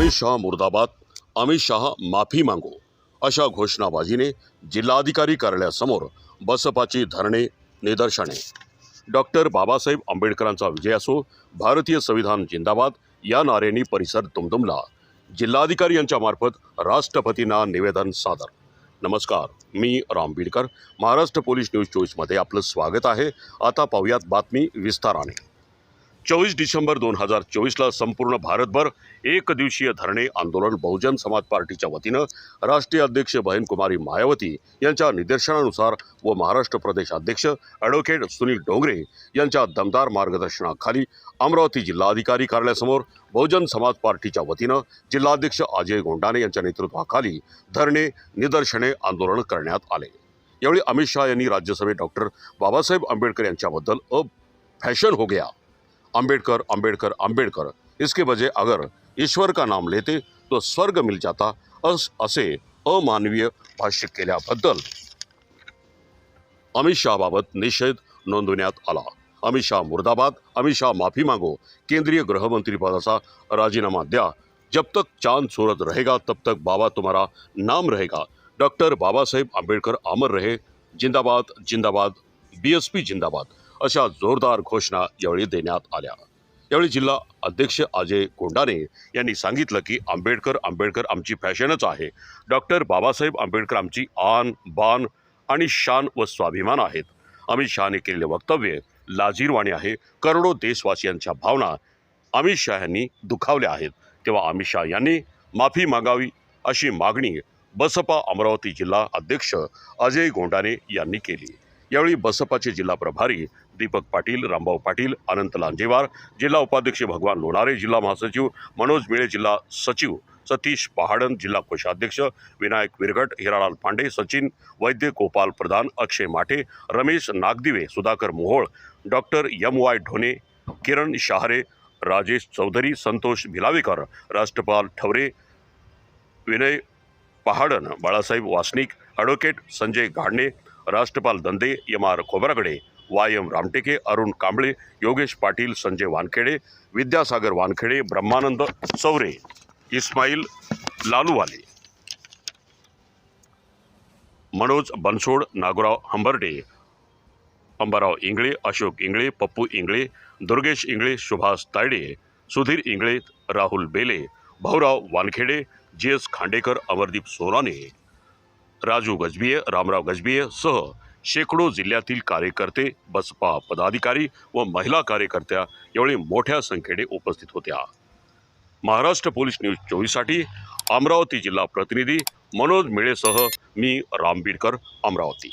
अमित शहा मुर्दाबाद अमित शहा माफी मागो अशा घोषणाबाजीने जिल्हाधिकारी कार्यालयासमोर बसपाची धरणे निदर्शने. डॉक्टर बाबासाहेब आंबेडकरांचा विजय असो भारतीय संविधान जिंदाबाद या नाऱ्यांनी परिसर दुमदुमला. जिल्हाधिकारी यांच्या मार्फत राष्ट्रपतींना निवेदन सादर. नमस्कार मी राम बीडकर. महाराष्ट्र पोलीस न्यूज चोवीसमध्ये आपलं स्वागत आहे. आता पाहूयात बातमी विस्ताराने. चोवीस डिसेंबर दोन हजार चोवीसला संपूर्ण भारतभर एक दिवसीय धरणे आंदोलन बहुजन समाज पार्टीच्या वतीनं राष्ट्रीय अध्यक्ष बहिनकुमारी मायावती यांच्या निदर्शनानुसार व महाराष्ट्र प्रदेश अध्यक्ष ॲडव्होकेट सुनील डोंगरे यांच्या दमदार मार्गदर्शनाखाली अमरावती जिल्हाधिकारी कार्यालयासमोर बहुजन समाज पार्टीच्या वतीनं जिल्हाध्यक्ष अजय गोंडाने यांच्या नेतृत्वाखाली धरणे निदर्शने आंदोलन करण्यात आले. यावेळी अमित शहा यांनी राज्यसभेत डॉक्टर बाबासाहेब आंबेडकर यांच्याबद्दल अ फॅशन हो गया. अंबेडकर अंबेडकर अंबेडकर। इसके बजाय अगर ईश्वर का नाम लेते तो स्वर्ग मिल जाता। अस, असे अमानवीय भाष्य केल्याबद्दल अमित शहाबाबत निषेध नोंदवण्यात आला. अमित शहा मुर्दाबाद, अमित शहा माफ़ी मांगो, केंद्रीय गृहमंत्री पदाचा राजीनामा द्या. जब तक चाँद सूरज रहेगा, तब तक बाबा तुम्हारा नाम रहेगा. डॉक्टर बाबा साहेब आंबेडकर अमर रहे. जिंदाबाद जिंदाबाद. बी एस पी जिंदाबाद. अशा जोरदार घोषणा यावेळी देण्यात आल्या. यावेळी जिल्हा अध्यक्ष अजय कोंडाने यांनी सांगितलं की आंबेडकर आंबेडकर आमची फॅशनच आहे. डॉक्टर बाबासाहेब आंबेडकर आमची आन बान आणि शान व स्वाभिमान आहेत. अमित शहाने केलेले वक्तव्य लाजीरवाणी आहे. करोडो देशवासियांच्या भावना अमित शहा यांनी दुखावल्या आहेत. तेव्हा अमित शहा यांनी माफी मागावी अशी मागणी बसपा अमरावती जिल्हा अध्यक्ष अजय गोंडाने यांनी केली. यावेळी बसपाचे जिल्हा प्रभारी दीपक पाटील रामभाऊ पाटील अनंत लांजेवार जिल्हा उपाध्यक्ष भगवान लोणारे जिल्हा महासचिव मनोज मिळे जिल्हा सचिव सतीश पहाडन जिल्हा कोषाध्यक्ष Vinayak Viragat Hiralal Pandey Sachin Vaidya Gopal Pradhan Akshay Mathe Ramesh Nagdive Sudhakar Mohol doctor M Y Dhone Kiran Shahare Rajesh Chaudhari Santosh Bhilavekar Rashtrapal Thaware Vinay Pahadan Balasaheb Wasnik advocate Sanjay Ghadane Rashtrapal Dande M R Khobragade Y M Ramteke Arun Kamble Yogesh Patil Sanjay Wankhede Vidyasagar Wankhede Brahmanand Chaure Ismail Laluwale Manoj Bansod Nagorao Hambarde Ambarao Ingle Ashok Ingle Pappu Ingle Durgesh Ingle Subhash Tayde Sudhir Ingle Rahul Bele Bhaurao Wankhede G S Khandekar Amardeep Sonane Raju Gajbhiye Ramrao Gajbhiye सह शेकडो जिल्ह्यातील कार्यकर्ते बसपा पदाधिकारी व महिला कार्यकर्त्या यावेळी मोठ्या संख्येने उपस्थित होत्या. महाराष्ट्र पोलीस न्यूज चोवीससाठी अमरावती जिल्हा प्रतिनिधी मनोज मिळेसह मी रामबीडकर अमरावती.